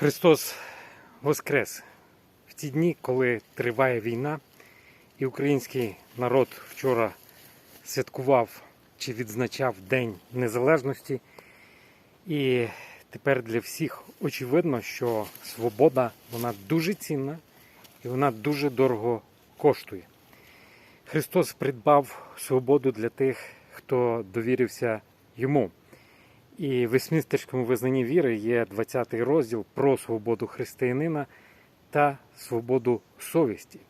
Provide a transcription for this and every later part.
Христос Воскрес в ті дні, коли триває війна, і український народ вчора святкував чи відзначав День Незалежності. І тепер для всіх очевидно, що свобода вона дуже цінна і вона дуже дорого коштує. Христос придбав свободу для тих, хто довірився йому. І в Весмістерському визнанні віри є 20 розділ про свободу християнина та свободу совісті.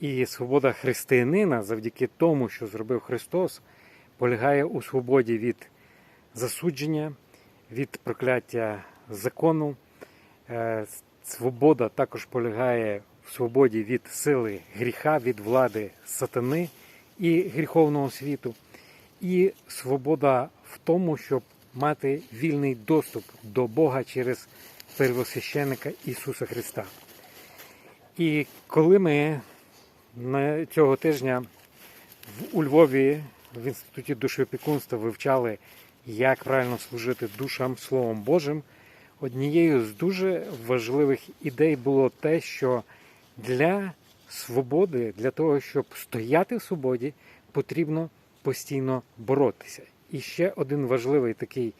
І свобода християнина завдяки тому, що зробив Христос, полягає у свободі від засудження, від прокляття закону. Е, Свобода також полягає в свободі від сили гріха, від влади сатани і гріховного світу. І свобода в тому, щоб мати вільний доступ до Бога через первосвященника Ісуса Христа. І коли ми цього тижня у Львові в інституті душеопікунства вивчали, як правильно служити душам Словом Божим, однією з дуже важливих ідей було те, що для свободи, для того, щоб стояти в свободі, потрібно постійно боротися. І ще один важливий такий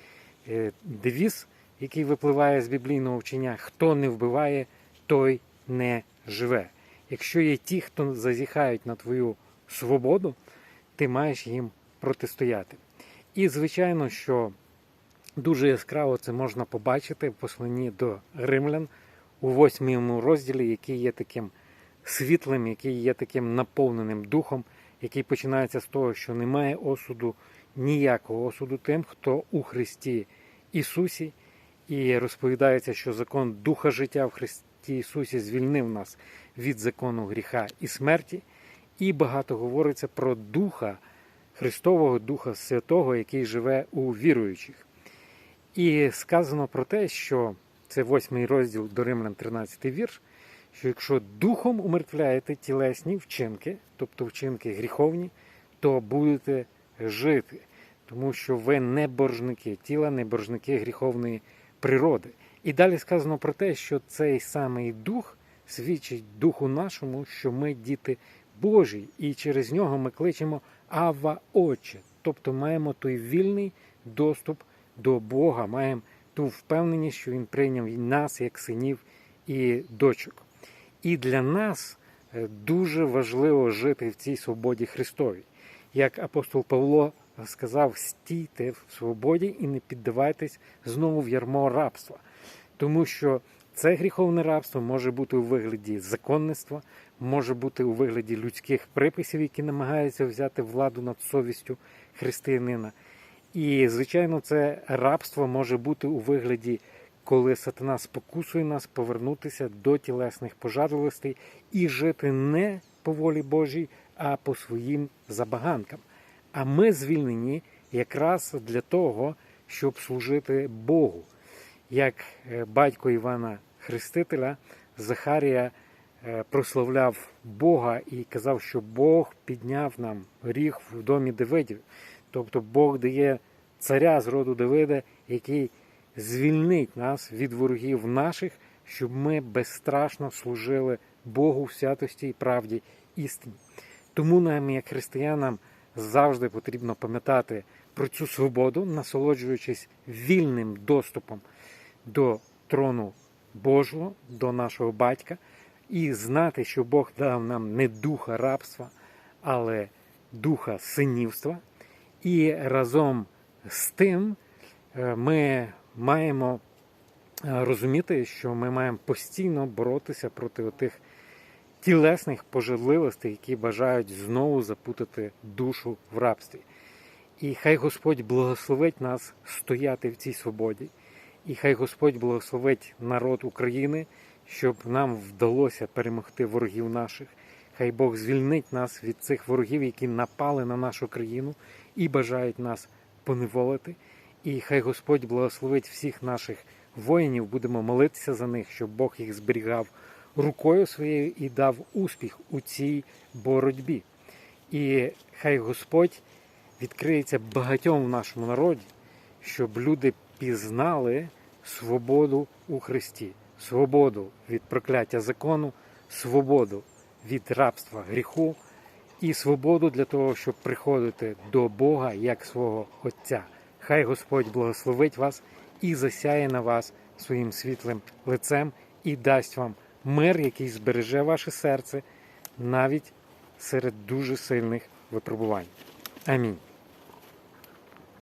е, девіз, який випливає з біблійного вчення: хто не вбиває, той не живе. Якщо є ті, хто зазіхають на твою свободу, ти маєш їм протистояти. І звичайно, що дуже яскраво це можна побачити в посланні до римлян у восьмому розділі, який є таким світлим, який є таким наповненим духом, який починається з того, що немає осуду, ніякого осуду тим, хто у Христі Ісусі, і розповідається, що закон Духа життя в Христі Ісусі звільнив нас від закону гріха і смерті, і багато говориться про Духа Христового Духа Святого, який живе у віруючих. І сказано про те, що це восьмий розділ до Римлян, 13 вірш, що якщо духом умертвляєте тілесні вчинки, тобто вчинки гріховні, то будете жити, тому що ви не боржники тіла, не боржники гріховної природи. І далі сказано про те, що цей самий дух свідчить духу нашому, що ми діти Божі, і через нього ми кличемо Ава Отче, тобто маємо той вільний доступ до Бога, маємо ту впевненість, що Він прийняв нас як синів і дочок. І для нас е, дуже важливо жити в цій свободі Христовій. Як апостол Павло сказав, стійте в свободі і не піддавайтесь знову в ярмо рабства. Тому що це гріховне рабство може бути у вигляді законництва, може бути у вигляді людських приписів, які намагаються взяти владу над совістю християнина. І, звичайно, це рабство може бути у вигляді, коли сатана спокусує нас повернутися до тілесних пожадливостей і жити не по волі Божій, а по своїм забаганкам. А ми звільнені якраз для того, щоб служити Богу. Як е, батько Івана Хрестителя, Захарія е, прославляв Бога і казав, що Бог підняв нам гріх в домі Давидів. Тобто Бог дає царя з роду Давида, який звільнить нас від ворогів наших, щоб ми безстрашно служили Богу в святості і правді істині. Тому нам, як християнам, завжди потрібно пам'ятати про цю свободу, насолоджуючись вільним доступом до трону Божого, до нашого батька, і знати, що Бог дав нам не духа рабства, але духа синівства. І разом з тим е, ми маємо е, розуміти, що ми маємо постійно боротися проти тих тілесних пожадливостей, які бажають знову запутати душу в рабстві. І хай Господь благословить нас стояти в цій свободі, і хай Господь благословить народ України, щоб нам вдалося перемогти ворогів наших. Хай Бог звільнить нас від цих ворогів, які напали на нашу країну і бажають нас поневолити. І хай Господь благословить всіх наших воїнів, будемо молитися за них, щоб Бог їх зберігав рукою своєю і дав успіх у цій боротьбі. І хай Господь відкриється багатьом в нашому народі, щоб люди пізнали свободу у Христі, свободу від прокляття закону, свободу від рабства гріху і свободу для того, щоб приходити до Бога як свого Отця. Хай Господь благословить вас і засяє на вас своїм світлим лицем і дасть вам мир, який збереже ваше серце навіть серед дуже сильних випробувань. Амінь.